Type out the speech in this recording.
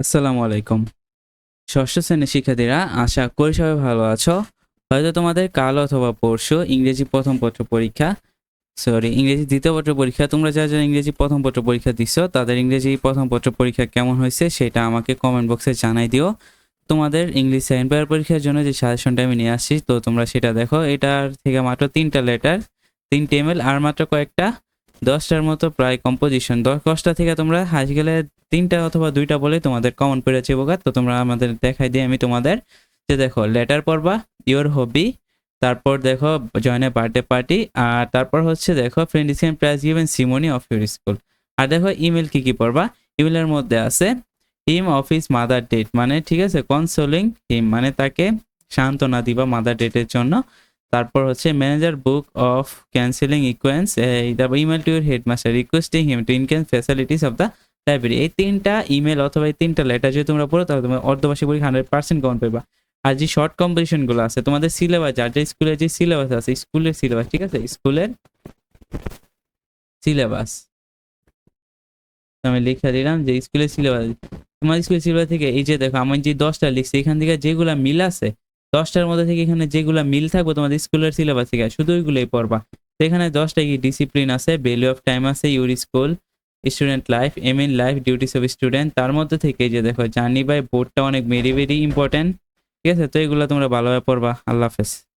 আসসালামু আলাইকুম। ষষ্ঠ শ্রেণির শিক্ষার্থীরা, আশা করি সবাই ভালো আছো। হয়তো তোমাদের কাল অথবা পরশু ইংরেজি প্রথম পত্র পরীক্ষা সরি ইংরেজি দ্বিতীয় পত্র পরীক্ষা, তোমরা যারা যারা ইংরেজি প্রথম পত্র পরীক্ষা দিছো, তাদের ইংরেজি প্রথম পত্র পরীক্ষা কেমন হয়েছে সেটা আমাকে কমেন্ট বক্সে জানাই দিও। তোমাদের ইংলিশ সেকেন্ড পেয়ার পরীক্ষার জন্য যে সাজেশনটা আমি নিয়ে আসছি, তো তোমরা সেটা দেখো। এটার থেকে মাত্র তিনটা লেটার তিনটে এমএল আর মাত্র কয়েকটা, দশটার মতো প্রায় কম্পোজিশন দশ দশটা থেকে তোমরা হাজ গেলে তিনটা অথবা দুইটা বলে তোমাদের কমন পেরেছে বোকা, তো তোমরা আমাদের দেখাই দিয়ে আমি তোমাদের যে দেখো লেটার পড়বা ইওর হবি তারপর দেখো জয়েন এ বার্থডে পার্টি আর তারপর হচ্ছে দেখো friend ইসেন prize given ceremony of your school আর দেখো ইমেল কি কি পড়বা ইমেলের মধ্যে আছে হিম অফিস মাদার ডেট মানে ঠিক আছে কনসোলিং হিম মানে তাকে সান্ত্বনা দিবা মাদার ডেটের জন্য, তারপর হচ্ছে ম্যানেজার বুক অফ ক্যান্সেলিং ইকুয়েন্স তারপর email to your headmaster requesting him to enhance facilities of the library এই তিনটা ইমেল অথবা এই তিনটা লেটার যদি তোমরা পড়ো, তাহলে তোমরা অর্ধবার্ষিক পরীক্ষা হান্ড্রেড পার্সেন্ট কমন পাবা আর যে শর্ট কম্পিটিশনগুলো আছে, তোমাদের সিলেবাস যার যে স্কুলের যে সিলেবাস আছে স্কুলের সিলেবাস ঠিক আছে? স্কুলের সিলেবাস আমি লিখে দিলাম যে স্কুলের সিলেবাস তোমার স্কুলের সিলেবাস থেকে এই যে দেখো, আমি যে দশটা লিখছি, এখান থেকে যেগুলা মিল আছে, দশটার মধ্যে থেকে এখানে যেগুলা মিল থাকবে তোমাদের স্কুলের সিলেবাস থেকে, শুধু ওইগুলোই পড়বা। তো এখানে দশটা কি? ডিসিপ্লিন আছে ভ্যালু অফ টাইম আছে your school student life aim in life duties of student তার মধ্যে থেকে যে দেখো জার্নি বাই বোর্ডটা অনেক ভেরি ভেরি ইম্পর্টেন্ট ঠিক আছে? তো এগুলো তোমরা ভালোভাবে পড়বা। আল্লাহ হাফেজ।